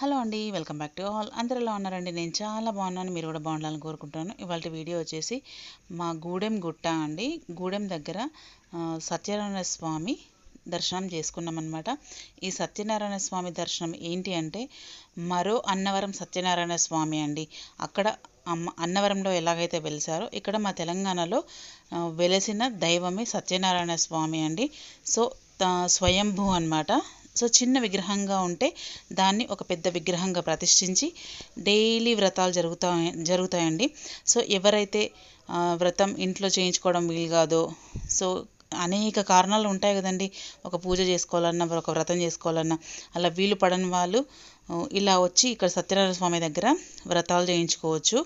Hello అండి welcome back to all. అందరూ ఎలా ఉన్నారండి? నేను చాలా బాగున్నాను మీరు కూడా బాగుండాలని కోరుకుంటున్నాను. ఇవాళ వీడియో వచ్చేసి మా గూడెం గుట్ట అండి. గూడెం దగ్గర సత్యనారాయణ స్వామి దర్శనం చేసుకున్నాం అనమాట ఈ సత్యనారాయణ స్వామి దర్శనం ఏంటి అంటే మరో అన్నవరం సత్యనారాయణ స్వామి అండి. అక్కడ అమ్మ అన్నవరంలో ఎలాగైతే వెలిసారో ఇక్కడ మా తెలంగాణలో వెలిసిన వెలసిన దైవమే సత్యనారాయణ స్వామి అండి. సో స్వయంభూ అనమాట సో చిన్న విగ్రహంగా ఉంటే దాన్ని ఒక పెద్ద విగ్రహంగా ప్రతిష్ఠించి డైలీ వ్రతాలు జరుగుతాయి జరుగుతాయండి. సో ఎవరైతే వ్రతం ఇంట్లో చేయించుకోవడం వీలు కాదో సో అనేక కారణాలు ఉంటాయి కదండి. ఒక పూజ చేసుకోవాలన్నా ఒక వ్రతం చేసుకోవాలన్నా అలా వీలు పడని వాళ్ళు ఇలా వచ్చి ఇక్కడ సత్యనారాయణ స్వామి దగ్గర వ్రతాలు చేయించుకోవచ్చు.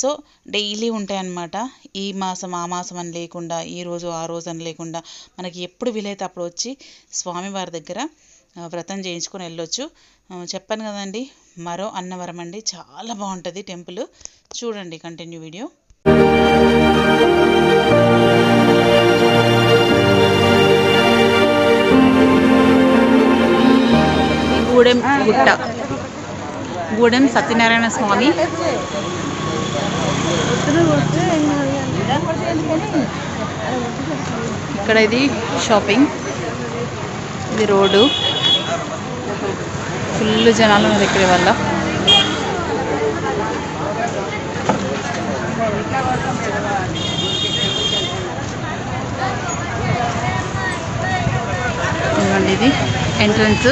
సో డైలీ ఉంటాయన్నమాట. ఈ మాసం ఆ మాసం అని లేకుండా ఈ రోజు ఆ రోజు అని లేకుండా మనకి ఎప్పుడు వీలైతే అప్పుడు వచ్చి స్వామివారి దగ్గర వ్రతం చేయించుకొని వెళ్ళొచ్చు. చెప్పాను కదండి మరో అన్నవరం అండి. చాలా బాగుంటుంది టెంపుల్. చూడండి కంటిన్యూ వీడియో. గూడెం గుట్ట. గూడెం సత్యనారాయణ స్వామి. ఇక్కడ ఇది షాపింగ్. ఇది రోడ్డు. ఫుల్ జనాలు ఉన్నారు ఇక్కడ వల్ల. ఇది ఎంట్రన్స్.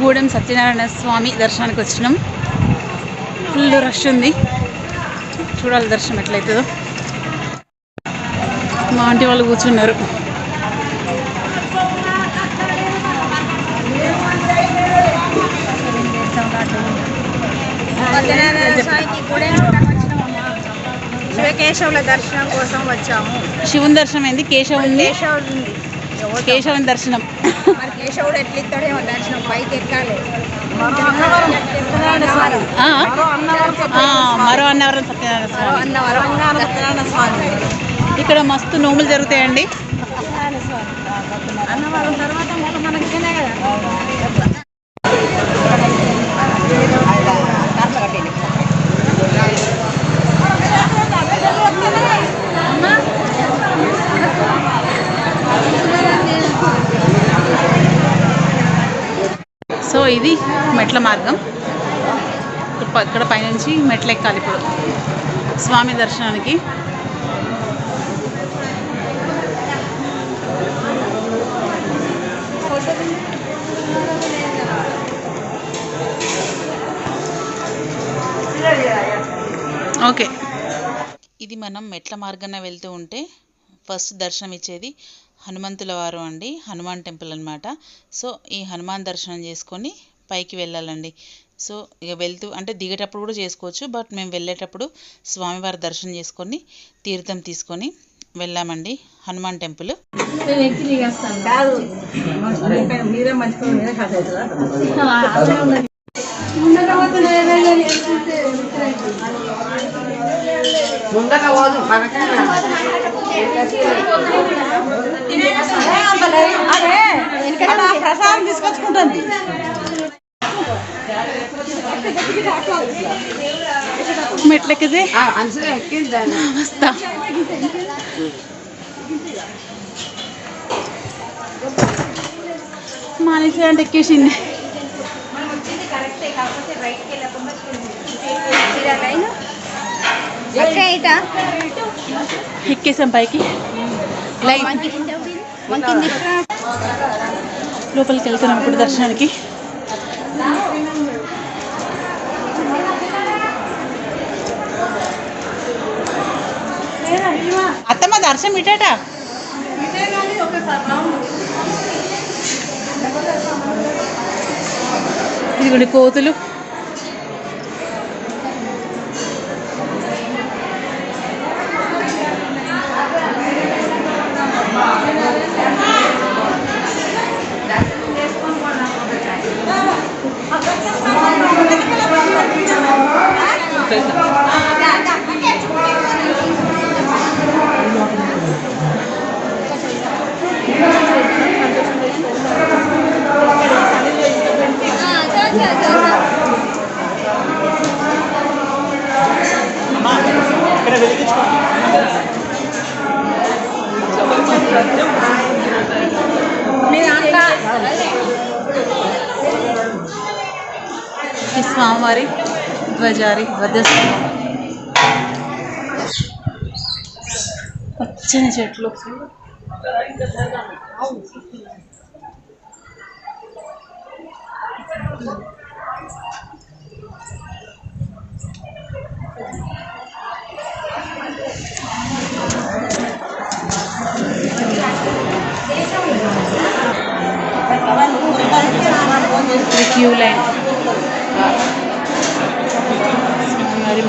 గూడెం సత్యనారాయణ స్వామి దర్శనానికి వచ్చినాం. ఫుల్ రష్ ఉంది. చూడాలి దర్శనం ఎట్లయితుందో. మా ఆంటీ వాళ్ళు కూర్చున్నారు. శివకేశవుల దర్శనం కోసం వచ్చాము. శివుని దర్శనం అయింది కేశవుని? కేశవుడు? కేశవుని దర్శనం. మరి కేశవుడు ఎట్లా ఇస్తాడేమో దర్శనం పైకి ఎక్కాలి. మరో అన్నవరం. సత్యనారాయణ స్వామి ఇక్కడ మస్తు నోములు జరుగుతాయండి. అన్నవరం తర్వాత మనకి కదా. ఇది మెట్ల మార్గం. ఇక్కడ ప- ఇక్కడ పైనుంచి మెట్లు ఎక్కాలి ఇప్పుడు. స్వామి దర్శనానికి. ఓకే. ఇది మనం మెట్ల మార్గాన వెళ్తూ ఉంటే ఫస్ట్ దర్శనం ఇచ్చేది హనుమంతుల వారు అండి హనుమాన్ టెంపుల్ అన్నమాట. సో ఈ హనుమాన్ దర్శనం చేసుకొని పైకి వెళ్ళాలండి. సో ఇక వెళ్తూ అంటే దిగేటప్పుడు కూడా చేసుకోవచ్చు బట్ మేము వెళ్ళేటప్పుడు స్వామివారి దర్శనం చేసుకొని తీర్థం తీసుకొని వెళ్ళామండి హనుమాన్ టెంపుల్. ముందర మంచిగా మీరే కట్ ప్రసాదం తీసుకొచ్చుకుంటుంది. మెట్లెక్కితే వస్తా మానేసి అంటే ఎక్కేసింది. ఎక్కేసాం పైకి. లైన్ లోపలికి వెళ్తున్నాం ఇప్పుడు దర్శనానికి. అత్తమ్మ దర్శనం ఇటట? ఇదిగోండి కోతులు. స్వామివారి ధ్వజారి ధ్వజస్తంభం పచ్చని చెట్లు ఇది క్యూ లైన్ స్వామివారి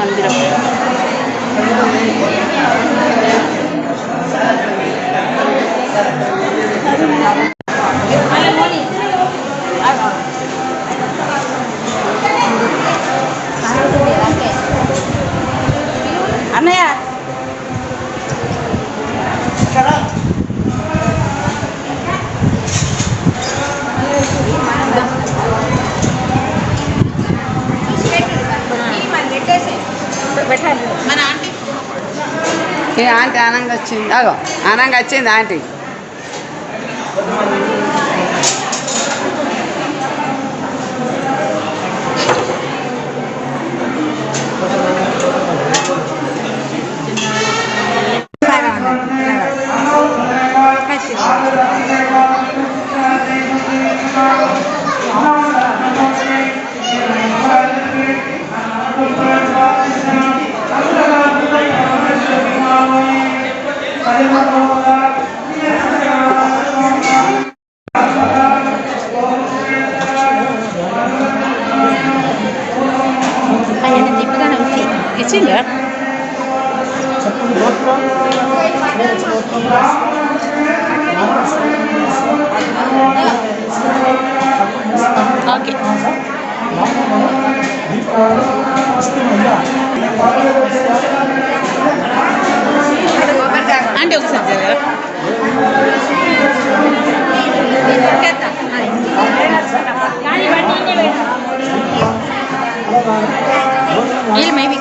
ఆంటీ ఆనంగా వచ్చింది అగో ఆనంగా వచ్చింది ఆంటీ ఇచ్చిందా ఓకే అంటే ఒకసారి జరగరా వీళ్ళు మేము ఇక్కడే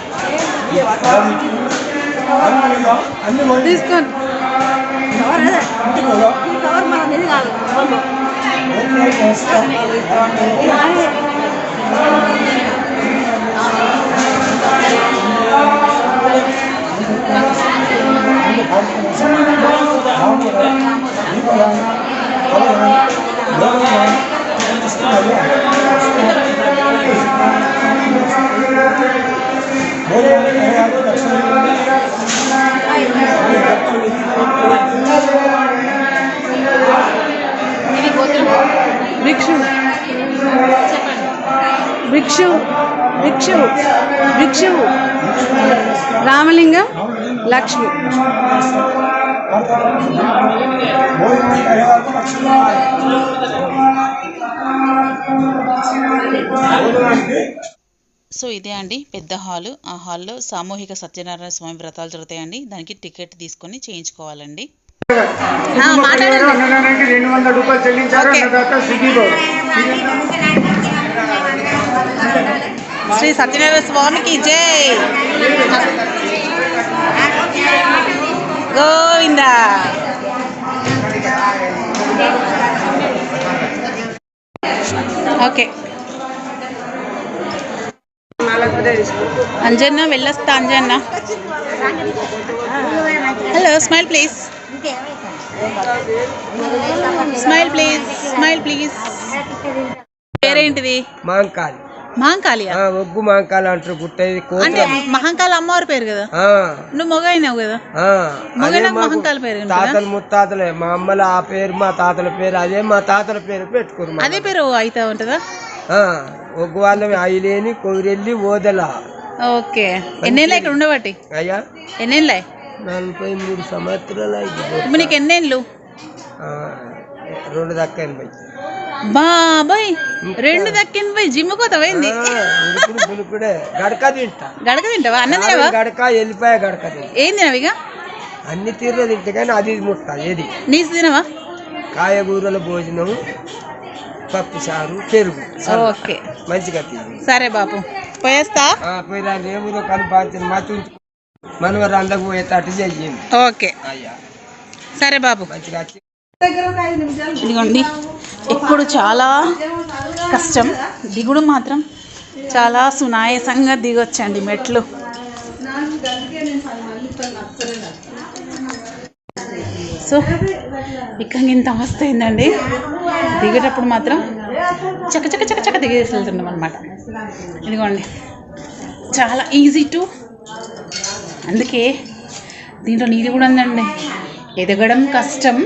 అదే ఈ కవర్ మన ఇది కాదు భిక్షు రామలింగం లక్ష్మి. సో ఇదే అండి పెద్ద హాలు. ఆ హాల్లో సామూహిక సత్యనారాయణ స్వామి వ్రతాలు జరుగుతాయండి. దానికి టికెట్ తీసుకొని చేయించుకోవాలండి. రెండు వందల రూపాయలు చెల్లించారు శ్రీ సత్యనారాయణ స్వామికి జై. గోవిందా. ఓకే. అంజన్న వెళ్ళొస్తా Anjanna. Hello smile please smile please smile please పేరేంటిది? Mankal మహంకాళియా ఆ, ఒగ్గు మాంకాలు అంటారు కోత అంటే మహంకాళ అమ్మవారి పేరు కదా? ఆ, నువ్వు మొగైనావు కదా? ఆ. మొగ అదే నాకు మాకు మహంకాళ పేరు? తాతలు ముత్తాతలే మా అమ్మల ఆ పేరు మా తాతల పేరు అదే మా తాతల పేరు పెట్టుకోరు అదే పేరు అయితే ఉంటుందా? ఆ, ఒగ్గు వాళ్ళవి అయిలేని కొగిరెల్లి ఓదల. ఓకే. ఎన్నేళ్ళ ఇక్కడ ఉండబట్టి? అయ్యా? ఎన్నేళ్ళ? నలభై మూడు సంవత్సరాలు నీకు ఎన్నేళ్ళు? రెండు దక్క ఎనభై బాబాయ్ రెండు దక్కింది పోయి జిమ్ కోత పోయింది. గడక తింటా. గడక తింటావా? అన్నం తినవా? గడక వెళ్ళిపోయా గడక ఏం తినవు ఇక అన్ని తీర్లు తింటే కానీ అది ఇది ముట్ట ఏది? నీసు తినవా? కాయగూరల భోజనం పప్పు చారు పెరుగు. ఓకే. మంచిగా తింది సరే బాపు. పోయేస్తా? పోయి రా రేములో కలిపి మా చూసి మనవరు అందకు పోయేటట్టు చెయ్యింది. ఓకే. అయ్యా. సరే బాబు మంచిగా ఇదిగోండి. ఇప్పుడు చాలా కష్టం. దిగుడు మాత్రం చాలా సునాయసంగా దిగొచ్చండి మెట్లు. సో ఇక్కడ ఇంత అవస్థ అయిందండి దిగేటప్పుడు మాత్రం చక్క చక్క చక్క చక్క దిగేసి వెళ్తున్నాం అనమాట ఇదిగోండి. చాలా ఈజీ టు అందుకే దీంట్లో నీది కూడా ఉందండి. ఎదగడం కష్టం.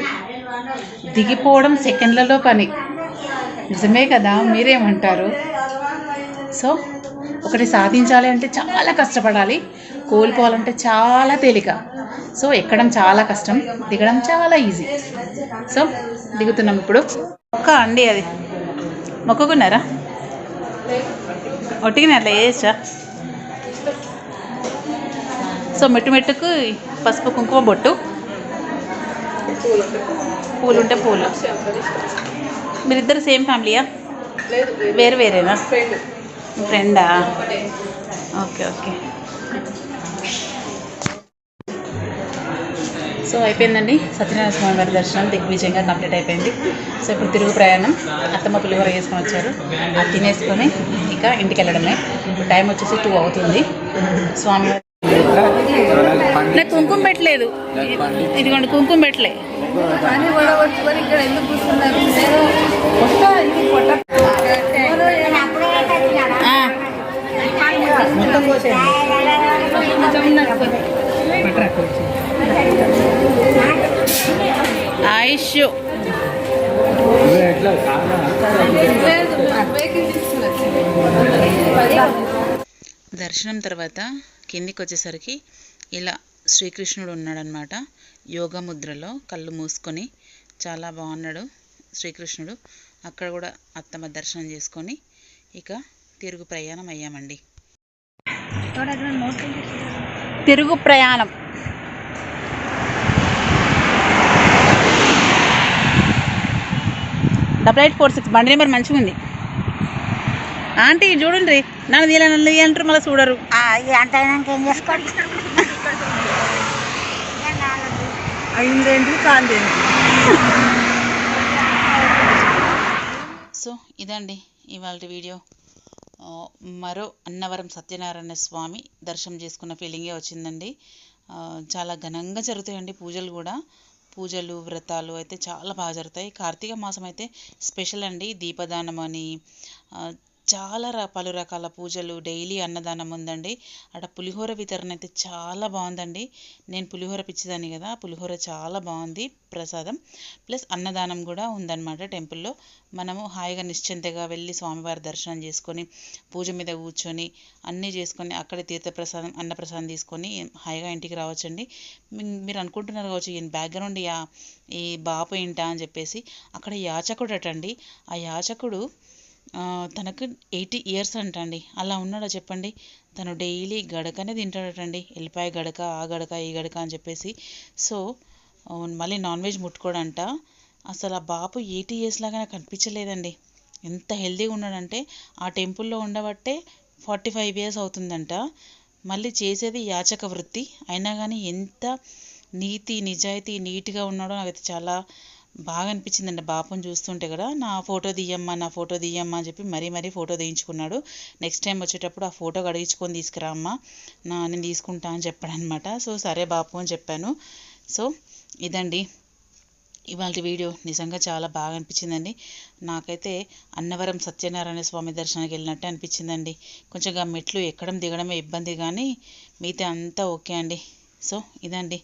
దిగిపోవడం సెకండ్లలో పని. నిజమే కదా? మీరేమంటారు? సో ఒకటి సాధించాలి అంటే చాలా కష్టపడాలి. కోల్పోవాలంటే చాలా తేలిక. సో ఎక్కడం చాలా కష్టం. దిగడం చాలా ఈజీ. సో దిగుతున్నాం ఇప్పుడు. ఒక్క అండి అది. మొక్కుకున్నారా? ఒట్టిగా అట్లా వేసా సో మెట్టు మెట్టుకు పసుపు కుంకుమ బొట్టు. పూలు ఉంటే పూలు. మీరిద్దరు సేమ్ ఫ్యామిలీయా? వేరు వేరేనా? ఫ్రెండా ఓకే ఓకే. సో అయిపోయిందండి. సత్యనారాయణ స్వామి వారి దర్శనం దిగ్విజయంగా కంప్లీట్ అయిపోయింది. సో ఇప్పుడు తిరుగు ప్రయాణం. అత్తమ్మ పులిహోర వేసుకొని వచ్చారు. అది తినేసుకొని ఇక ఇంటికి వెళ్ళడమే. ఇప్పుడు టైం వచ్చేసి టూ అవుతుంది. స్వామి నాకు కుంకుమ పెట్టలేదు. ఇదిగోండి కుంకుమ పెట్టలే. ఆయుష్. దర్శనం తర్వాత కిందికి వచ్చేసరికి ఇలా శ్రీకృష్ణుడు ఉన్నాడనమాట యోగ ముద్రలో కళ్ళు మూసుకొని చాలా బాగున్నాడు శ్రీకృష్ణుడు. అక్కడ కూడా అత్తమ్మ దర్శనం చేసుకొని ఇక తిరుగు ప్రయాణం అయ్యామండి. తిరుగు ప్రయాణం. డబల్ ఎయిట్ ఫోర్ సిక్స్ బండి నెంబర్ మంచిగా ఉంది ఆంటీ చూడండి. నన్ను తీయాలి నన్ను అంటారు మళ్ళీ చూడరు. సో ఇదండి ఇవాళ వీడియో. మరో అన్నవరం సత్యనారాయణ స్వామి దర్శనం చేసుకున్న ఫీలింగే వచ్చిందండి. చాలా ఘనంగా జరుగుతాయండి పూజలు కూడా. పూజలు వ్రతాలు అయితే చాలా బాగా జరుగుతాయి. కార్తీక మాసం అయితే స్పెషల్ అండి. దీపదానం అని చాలా ర పలు రకాల పూజలు డైలీ అన్నదానం ఉందండి. అక్కడ పులిహోర వితరణ అయితే చాలా బాగుందండి. నేను పులిహోర పిచ్చిదాన్ని కదా పులిహోర చాలా బాగుంది ప్రసాదం. ప్లస్ అన్నదానం కూడా ఉందన్నమాట టెంపుల్లో. మనము హాయిగా నిశ్చింతగా వెళ్ళి స్వామివారి దర్శనం చేసుకొని పూజ మీద కూర్చొని అన్నీ చేసుకొని అక్కడే తీర్థప్రసాదం అన్నప్రసాదం తీసుకొని హాయిగా ఇంటికి రావచ్చండి. మీరు అనుకుంటున్నారు కావచ్చు ఈయన బ్యాక్గ్రౌండ్ యా ఈ బాపు ఏంటా అని చెప్పేసి అక్కడ యాచకుడు అటండి ఆ యాచకుడు తనకు ఎయిటీ ఇయర్స్ అంటండి. అలా ఉన్నాడా చెప్పండి. తను డైలీ గడకనే తింటాడటండి. ఎల్లిపాయ గడక ఆ గడక ఈ గడక అని చెప్పేసి. సో మళ్ళీ నాన్ వెజ్ ముట్టుకోడంట. అసలు ఆ బాపు ఎయిటీ ఇయర్స్ లాగా నాకు అనిపించలేదండి ఎంత హెల్తీగా ఉన్నాడంటే ఆ టెంపుల్లో ఉండబట్టే ఫార్టీ ఫైవ్ ఇయర్స్ అవుతుందంట. మళ్ళీ చేసేది యాచక వృత్తి. అయినా కానీ ఎంత నీతి నిజాయితీ నీట్గా ఉన్నాడో నాకైతే చాలా బాగా అనిపించిందండి. బాపుని చూస్తుంటే కూడా నా ఫోటో తీయమ్మా నా ఫోటో తీయమ్మా అని చెప్పి మరీ మరీ ఫోటో తీయించుకున్నాడు. నెక్స్ట్ టైం వచ్చేటప్పుడు ఆ ఫోటో కడిగించుకొని తీసుకురా అమ్మా నా నేను తీసుకుంటా అని చెప్పాడు అనమాట సో సరే బాపు అని చెప్పాను. సో ఇదండి. ఇవాళ వీడియో నిజంగా చాలా బాగా అనిపించిందండి. నాకైతే అన్నవరం సత్యనారాయణ స్వామి దర్శనానికి వెళ్ళినట్టు అనిపించిందండి. కొంచెం మెట్లు ఎక్కడం దిగడమే ఇబ్బంది కానీ మిగతా అంతా ఓకే అండి. సో ఇదండి.